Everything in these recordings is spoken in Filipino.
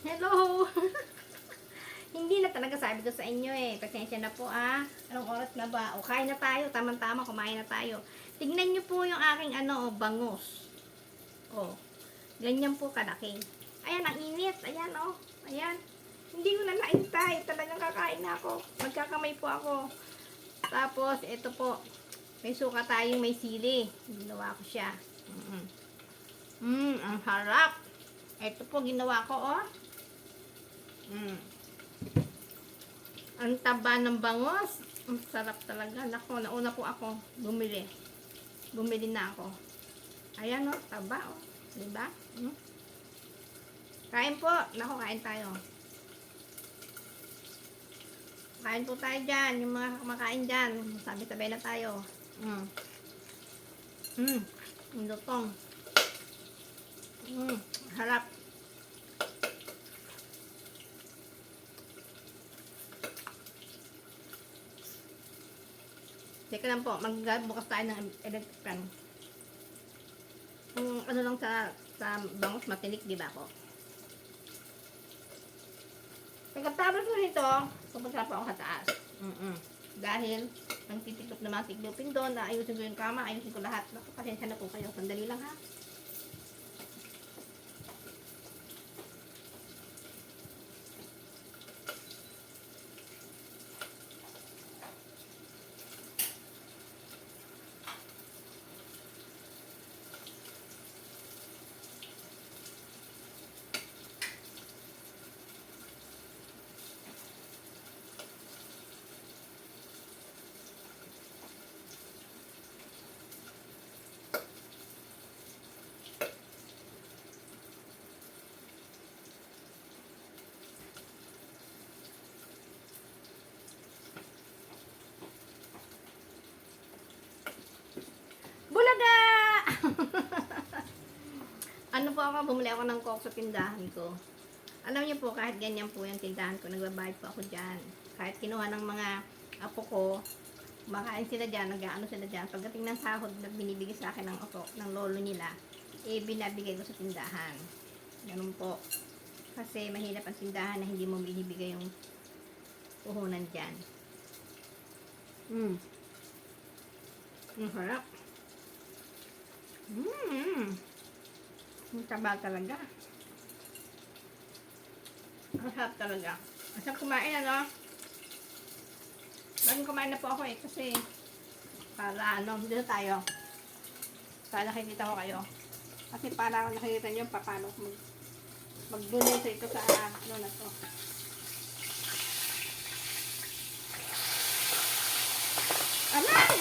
Hello! Hindi na talaga sabi ko sa inyo eh. Pasensya na po ah. Anong oras na ba? O kain na tayo. Tamang-tama, kumain na tayo. Tignan nyo po yung aking ano, oh, bangus. Oh. Ganyan po kalaki. Ayan, ang init. Ayan, oh. Ayan. Hindi ko na naintay. Talagang kakain na ako. Magkakamay po ako. Tapos, ito po. May suka tayong may sili. Ginawa ko siya. Mm, mm ang harap. Ito po, ginawa ko, oh. Mm. Ang taba ng bangos. Ang sarap talaga. Nako, nauna po ako bumili. Bumili na ako. Ayan, oh. Taba, oh. Diba? Mm. Kain po. Nako, kain tayo. Kain po tayo dyan. Yung mga kumakain dyan. Sabi-sabay na tayo. Mm. Mm. Ang lutong. Mm. Harap. Teka lang po, magbukas tayo ng electric fan. Kung ano lang sa, sa bangus matinik, di ba po? Pagkatapos ko nito, pupunta po ako sa taas. Mm Dahil, ang titiklop na mga tiklopin doon, na ayusin ko yung kama, ayusin ko lahat. Naku, pasensya na po kayo. Sandali lang ha. Bulaga! ano po ako, bumili ako ng coke sa tindahan ko. Alam niyo po, kahit ganyan po yung tindahan ko, nagbabayad po ako dyan. Kahit kinuha ng mga apo ko, makain sila dyan, nag-ano sila dyan. Pagdating ng sahod na binibigay sa akin ng, apo, ng lolo nila, eh, binabigay ko sa tindahan. Ganun po. Kasi mahirap ang tindahan na hindi mo binibigay yung puhunan dyan. Mm. Ang harap. Mmm. Ang taba talaga. Ang sarap talaga. Masarap kumain, ano? Bagong kumain na po ako eh, kasi para ano, dito tayo. Para nakikita ko kayo. Kasi para nakikita nyo pa paano mag sa ito sa ano na to. Aray!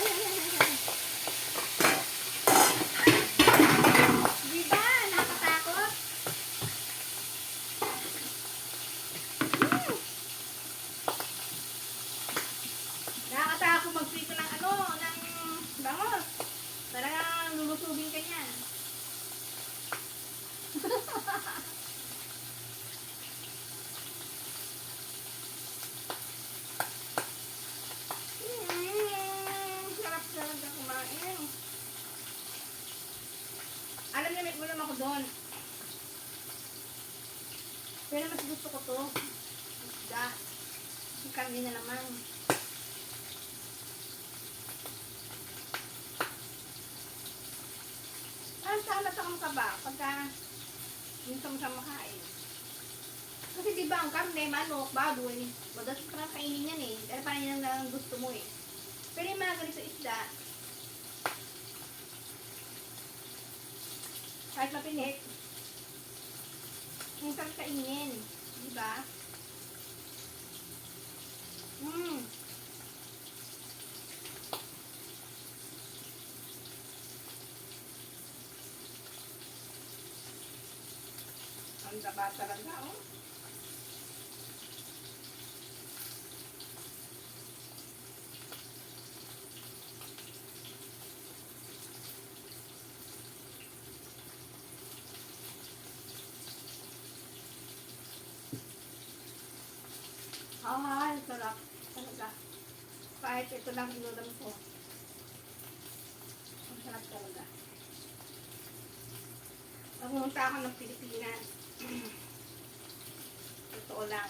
Di ba? Nakatakot? Hmm. Nakakatakot magprito ng ano, ng bangos. Talagang lulusubin ka niyan. Mm, sarap talaga kumain. Alam niya, may ulam ako doon. Pero mas gusto ko to. Isda. Si karne na naman. Ah, sana sa ka ba? Pagka minsan mo siya makain. Kasi di ba ang karne, manok, baboy, madalas ka na kainin yan eh. Dahil parang yan ang gusto mo eh. Pero yung mga ganito isda, kahit mapinit, sarap kainin. Di ba? Mm. Ang daba talaga, oh. Ay, sarap. Talaga. Kahit ito lang inulam ko. Ang sarap talaga. Pumunta ako ng Pilipinas. totoo lang.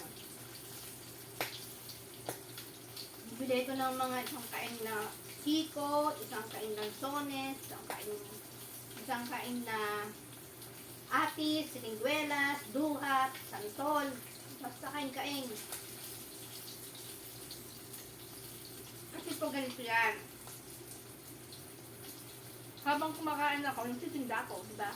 Bibili ko ng mga isang kain na Kiko, isang kain ng Sones, isang kain, isang kain na Atis, Siniguelas, Duhat, Santol, basta kain-kain. Po ganito yan. Habang kumakain ako, nagtitinda ako, di ba?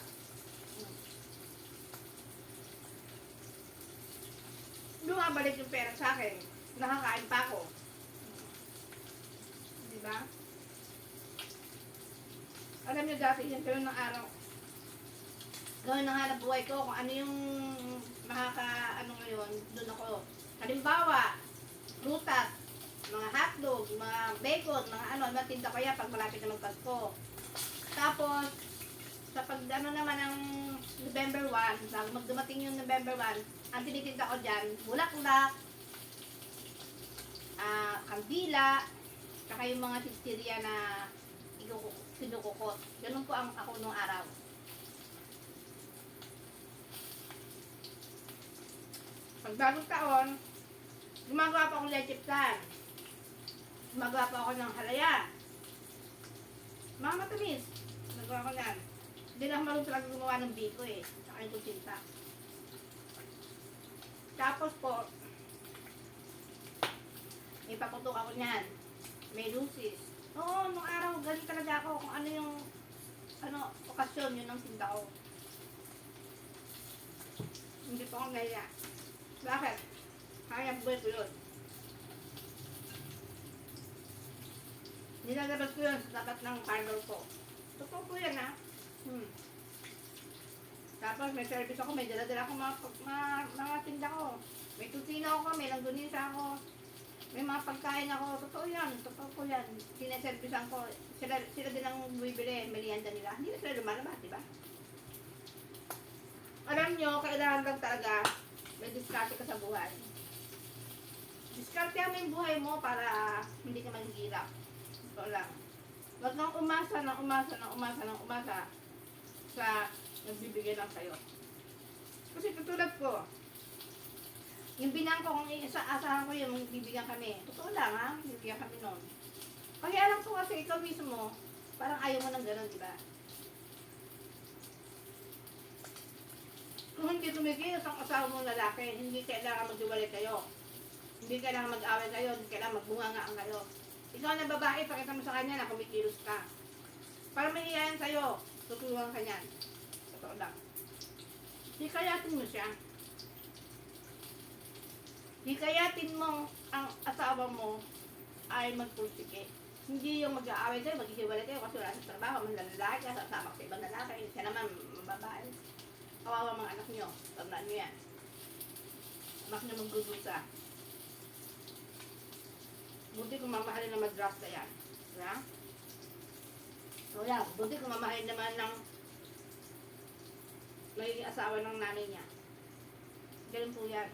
Lumabalik yung pera sa akin. Nakakain pa ako. Di ba? Alam niyo dati, yan kayo ng araw. Gawin ng hanap buhay ko kung ano yung makaka, ano ngayon, doon ako. Halimbawa, prutas, mga hotdog, mga bacon, mga ano, matinda ko yan pag malapit na magpasko. Tapos, sa pag ano naman ng November 1, bago magdumating yung November 1, ang tinitinda ko dyan, bulaklak, ah, kandila, saka yung mga chichirya na sinukukot. Ganun po ang ako nung araw. Pag bagong taon, gumagawa pa ako ng leche plan. Gumagawa pa ako ng halaya. Mga matamis. Nagawa ko yan. Hindi lang marunong talaga gumawa ng biko eh. Saka yung kutsinta. Tapos po, may paputok ako niyan. May lucis. Oo, nung araw, galing talaga ako kung ano yung ano, okasyon yun ang tinda ko. Hindi pa ako naya. Bakit? Kaya buhay ko yun. Nilalabas ko yun sa tapat ng parlor ko. Totoo po yan ha. Hmm. Tapos may service ako, may dala-dala ako mga, mga, mga tinda ko. May tutina ako, may langgunisa ako. May mga pagkain ako. Totoo yan, totoo po yan. Sineservisan ko. Sila, sila din ang bumibili, merienda nila. Hindi na sila lumalabas, di ba? Alam nyo, kailangan lang talaga may diskarte ka sa buhay. Diskarte mo yung buhay mo para hindi ka maghihirap. Ito lang. Huwag nang umasa ng umasa ng umasa ng umasa sa nagbibigay lang sa'yo. Kasi katulad ko, yung binangko kung isa asahan ko yung bibigyan kami. Totoo lang ha, bibigyan kami noon. Kaya alam ko kasi ikaw mismo, parang ayaw mo ng gano'n, di ba? Kung hindi tumigilos ang asawa mong lalaki, hindi kailangan maghiwalay kayo. Hindi kailangan mag-away kayo, hindi kailangan magbungangaan kayo. Ikaw na babae, pakita mo sa kanya na kumikilos ka. Para mahihayan sa'yo, tutulungan ka niyan. Totoo lang. Hikayatin mo siya. Hikayatin mo ang asawa mo ay magpursige. Hindi yung mag-aaway kayo, maghihiwalay kayo kasi wala sa trabaho, manlalaki ka, sasama ka sa ibang lalaki, siya naman mababae. Kawawa mga anak nyo, tandaan nyo yan. Anak nyo magdudusa. Buti kung mamahalin na madraft na yan. Diba? So yan, buti kung mamahalin naman ng nagiging asawa ng nanay niya. Ganun po yan.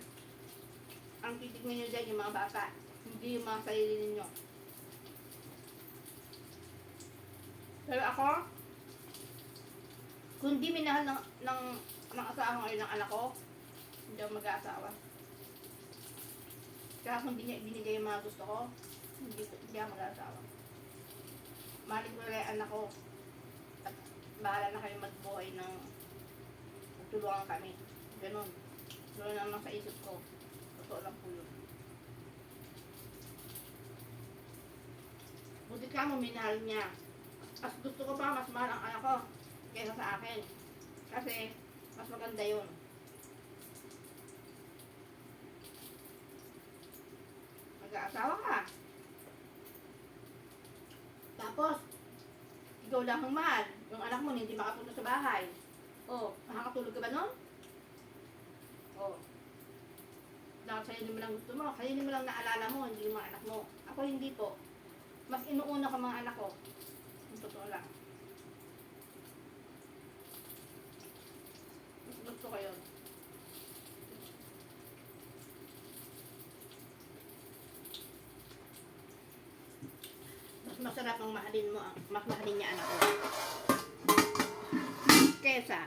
Ang titignan nyo dyan yung mga bata, hindi yung mga sarili ninyo. Pero ako, kung di minahal ng, ng, ng asawa ngayon ng anak ko, hindi ako mag-aasawa. Kaya kung di niya ibinigay yung mga gusto ko, hindi, hindi ako mag-aasawa. Mahalin ko lang anak ko. At bahala na kayo magbuhay ng tulungan kami. Ganun. Ganun naman sa isip ko. Totoo lang po yun. Buti ka mo, minahal niya. Mas gusto ko pa, mas mahal ang anak ko kaysa sa akin. Kasi, mas maganda yun. Mag-aasawa ka. Tapos, ikaw lang ang mahal. Yung anak mo hindi makapunta sa bahay. Oh, makakatulog ka ba nun? Oh. Dahil sa'yo din mo lang gusto mo. Kayo mo lang naalala mo, hindi yung mga anak mo. Ako hindi po. Mas inuuna ko mga anak ko. Yung totoo lang. Mas gusto ko yun. Mas masarap ang mahalin mo, mas mahalin niya anak ko. Kesa,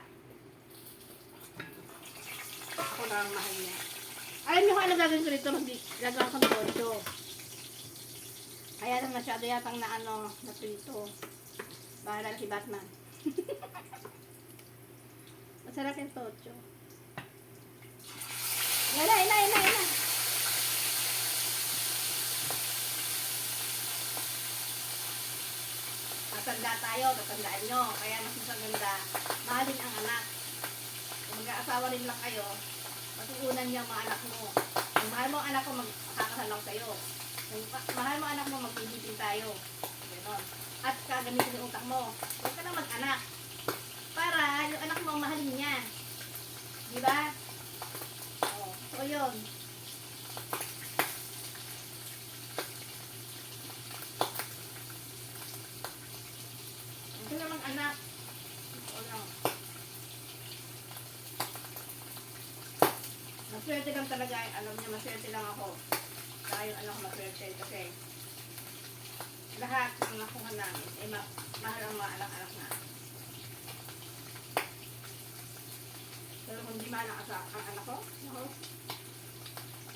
ako lang ang mahal niya. Alam niyo kung ano gagawin ko dito? Hindi- Gagawin ko ng tocho. Kaya lang masyado yatang na ano, na prito. Bahala na si Batman. Masarap yung tocho. Wala, ina, ina, ina. Matanda tayo, tatandaan nyo. Kaya mas maganda, mahalin ang anak. Kung mag-aasawa rin lang kayo, matuunan niyo ang mga anak mo. Kung mahal mo ang anak mo, magkakasalang sa'yo. Kung ma- mahal mo ang anak mo, magpipipin tayo. Ganon. At kagamitin yung utak mo. Huwag ka na mag-anak. Para yung anak mo, mahalin niya. Di ba? Oo. So, yun. Huwag ka na mag-anak. Oo lang. Maswerte lang talaga. Alam niya, maswerte lang ako. Saka yung anak ko maswerte kasi lahat ng nakuha namin ay ma mahal ang mga anak-anak na. Pero kung di mahal ang, ang anak ko, ako,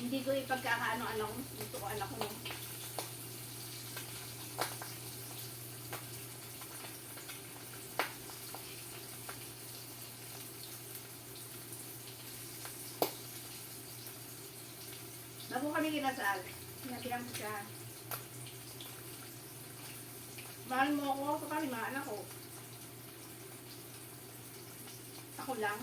hindi ko ipagkakaano anak. Gusto ko anak ko. Kinasal, sinabihan ko siya, mahal mo ako, kapag mga anak ko. Ako lang.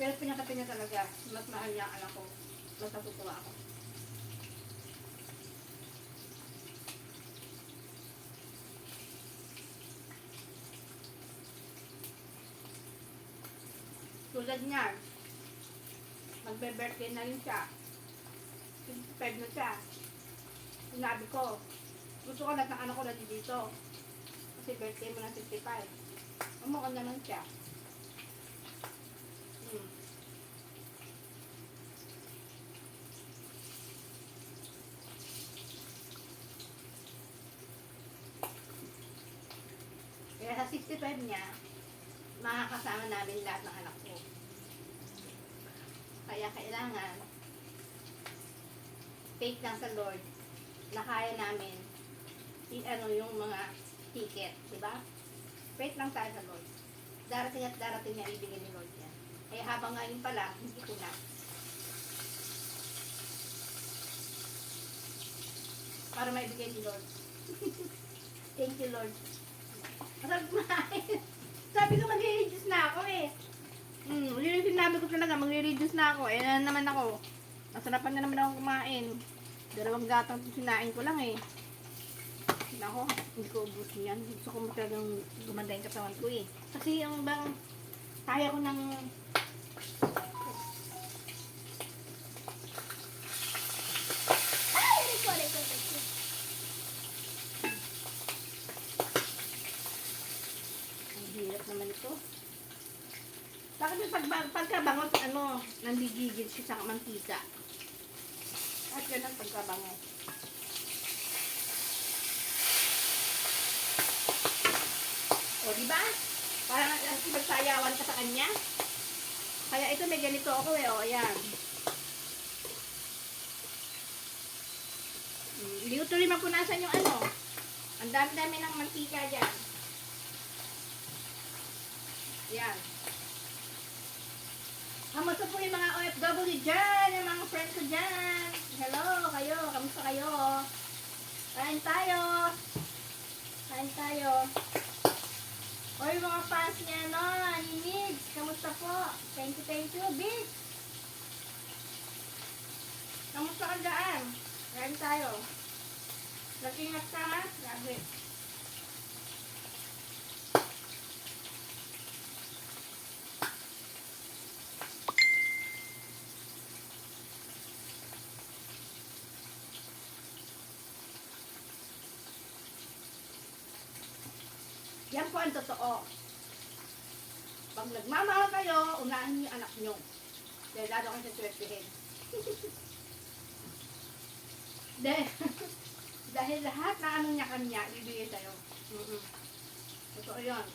Pero pinakata niya talaga, mas mahal niya ang anak ko. Mas natutuwa ako. Tulad niya, magbe-birthday na rin siya. 55 na siya. Sinabi ko, gusto ko lahat ng anak ko na dito. Kasi birthday mo na 55. Umakon naman siya. Hmm. Kaya sa 65 niya, makakasama namin lahat ng anak. Kaya kailangan, faith lang sa Lord, na kaya namin i-ano yung mga ticket, di ba? Faith lang tayo sa Lord. Darating at darating niya, ibigay ni Lord yan. Kaya habang ngayon pala, hindi ko na. Para maibigay ni Lord. Thank you, Lord. Masarap kumain. Sabi ko magre-reduce na ako eh. Hmm, yun yung sinabi ko talaga, magre-reduce na ako. Eh, na naman ako. Masarapan na naman ako kumain. Dalawang gatang sinain ko lang eh. Nako, hindi ko ubusin yan. Gusto ko talagang gumanda yung katawan ko eh. Kasi yung bang, kaya ko ng... Ay, aray ko, aray ko, aray ko. Ang hirap naman ito. Bakit yung pag, pagkabangot, ano, nandigigil siya sa mantika? At yan ang pagkabangot. O, di ba? Parang ang pinagsayawan ka sa kanya. Kaya ito may ganito ako eh, o, ayan. Hmm, Hindi ko tuloy mapunasan yung ano. Ang dami-dami ng mantika dyan. Yan. Kamusta po yung mga OFW dyan? Yung mga friends ko dyan? Hello, kayo. Kamusta kayo? Kain tayo. Kain tayo. O yung mga fans niya, no? Ni Migs, kamusta po? Thank you, thank you, Big. Kamusta ka dyan? Kain tayo. Nag-ingat ka, ha? Grabe. Yan po ang totoo. Pag nagmamahal kayo, unahin niyo yung anak niyo. Dahil lalo kayo sa swertihin. dahil, dahil lahat na ano niya kanya, ibigay sa'yo. Mm-mm. Totoo yun.